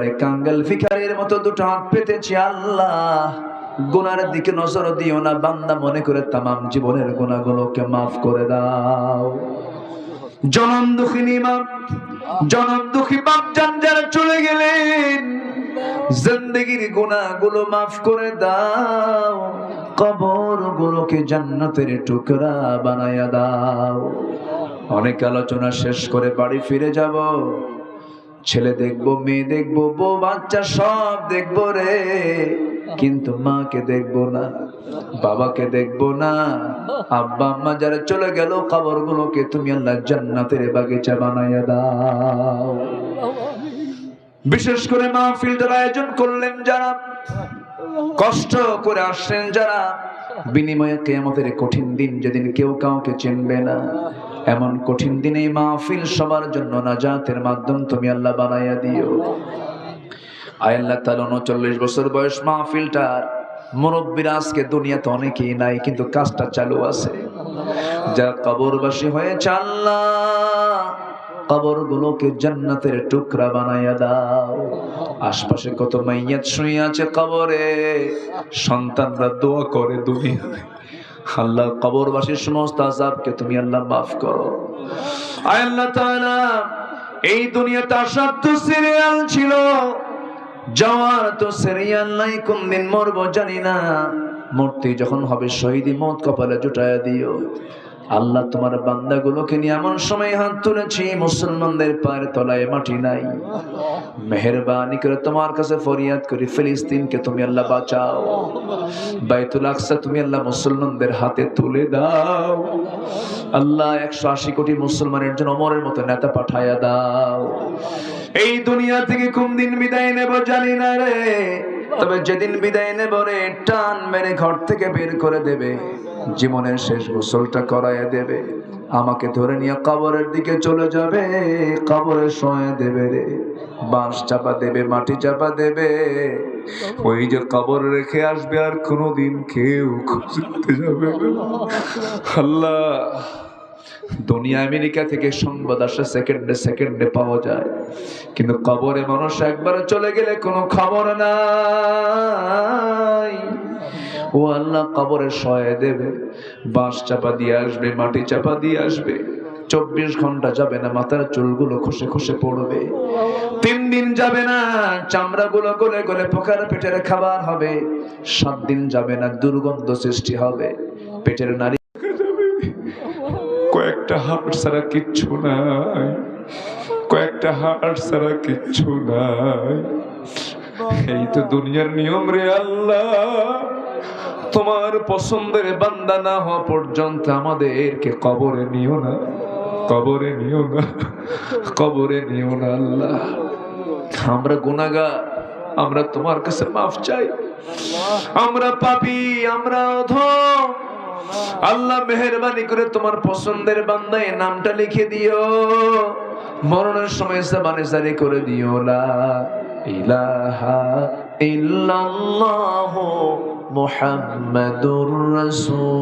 একেবারে কাঙ্গাল ফিকারের মতো দুটো হাত পেতেছি আল্লাহ। গুনার দিকে নজর দিও না, বান্দা মনে করে তামাম জীবনের গুণাগুলোকে মাফ করে দাও। জনম দুঃখিনী মা জনম দুঃখী বাপ যান যারা চলে গেলেন, জিন্দগির গুনাহগুলো মাফ করে দাও কবর গুলোকে জান্নাতের টুকরা বানায়া দাও। অনেক আলোচনা শেষ করে বাড়ি ফিরে যাব। ছেলে দেখব, মেয়ে দেখব, বউ, বাচ্চা সব দেখব রে। কিন্তু মাকে দেখব না, বাবাকে দেখব না। আব্বা, আম্মা যারা চলে গেল খবর গুলোকে তুমি আল্লাহ জান্নাতের বাগিচা বানাইয়া দাও। বিশেষ করে মাহফিলটার আয়োজন করলেন, যারা কষ্ট করে আসছেন, যারা বিনিময়ে কেয়ামতের কঠিন দিন যেদিন কেউ কাউকে চিনবে না এমন কঠিন দিনে মাহফিল সবার জন্য নাজাতের মাধ্যম তুমি আল্লাহ বানাইয়া দিও। আয় আল্লাহ তাআলা উনচল্লিশ বছর বয়স মাহফিলটার মুরব্বীরা আজকে দুনিয়াতে অনেকেই নাই, কিন্তু কাজটা চালু আছে। যারা কবরবাসী হয়ে কবর গুলোকে জান্নাতের টুকরা বানাইয়া দাও। আশপাশে কত মাইয়াত শুয়ে আছে কবরে, সন্তানরা দোয়া করে দুনিয়ায়। আল্লাহ কবরবাসীর সমস্ত আজাবকে তুমি আল্লাহ মাফ করো। আল্লাহ তাআলা, এই দুনিয়াতে আসার তো সিরিয়াল ছিল। যাওয়ার তো সিরিয়াল নাই কোন দিন মরবো জানি না। মূর্তি যখন হবে, শহীদি মত কপালে জুটায় দিও। আল্লাহ তোমার বান্দাগুলোকে নিয়ে এমন সময় হাত তুলেছি, মুসলমানদের পায়ের তলায় মাটি নাই। মেহরবানি করে তোমার কাছে ফরিয়াদ করি, ফিলিস্তিনকে তুমি আল্লাহ বাঁচাও। বাইতুল আকসা তুমি আল্লাহ মুসলমানদের হাতে তুলে দাও। আল্লাহ একশো আশি কোটি মুসলমানের জন্য অমরের মতো নেতা পাঠায়া দাও। এই দুনিয়া থেকে কোন দিন বিদায় নেব জানি না রে। তবে যেদিন বিদায় নেব রে, টান মেরে ঘর থেকে বের করে দেবে। জীবনের শেষ গোসলটা করাইয়া দেবে। আমাকে ধরে নিয়ে কবরের দিকে চলে যাবে। কবরে শোয়ে দেবে রে। বাঁশ চাপা দেবে, মাটি চাপা দেবে। ওই যে কবর রেখে আসবে আর কোনোদিন কেউ খুঁজতে যাবে। আল্লাহ! দুনিয়া আমেরিকা থেকে সংবাদ আসে, সেকেন্ডে সেকেন্ডে পাওয়া যায়। কিন্তু কবরে মানুষ একবার চলে গেলে কোনো খবর নাই। ও আল্লাহ, কবরে সয়ে দেবে, বাঁশ চাপা দিয়ে আসবে, মাটি চাপা দিয়ে আসবে। চব্বিশ ঘণ্টা যাবে না, মাথার চুলগুলো খসে খসে পড়বে। তিন দিন যাবে না চামড়া গুলো গলে গলে পোকার পেটের খাবার হবে। সাত দিন যাবে না, দুর্গন্ধ সৃষ্টি হবে। পেটের নারী কয়েকটা হাট ছাড়া কিচ্ছু নাই। কয়েকটা হাট ছাড়া কিচ্ছু নাই। এই তো দুনিয়ার নিয়ম রে আল্লাহ। তোমার পছন্দের বান্দা না হওয়া পর্যন্ত আমাদেরকে কবরে নিও না। কবরে নিও না। কবরে নিও না আল্লাহ। আমরা গুনাগার আমরা তোমার কাছে মাফ চাই। আমরা পাপি, আমরা অধম। আল্লাহ মেহরবানি করে তোমার পছন্দের বান্দায় নামটা লিখে দিও। মরণের সময় সাবানে সারি করে দিও ইলাহা ইল্লাল্লাহ মুহাম্মাদুর রাসূলুল্লাহ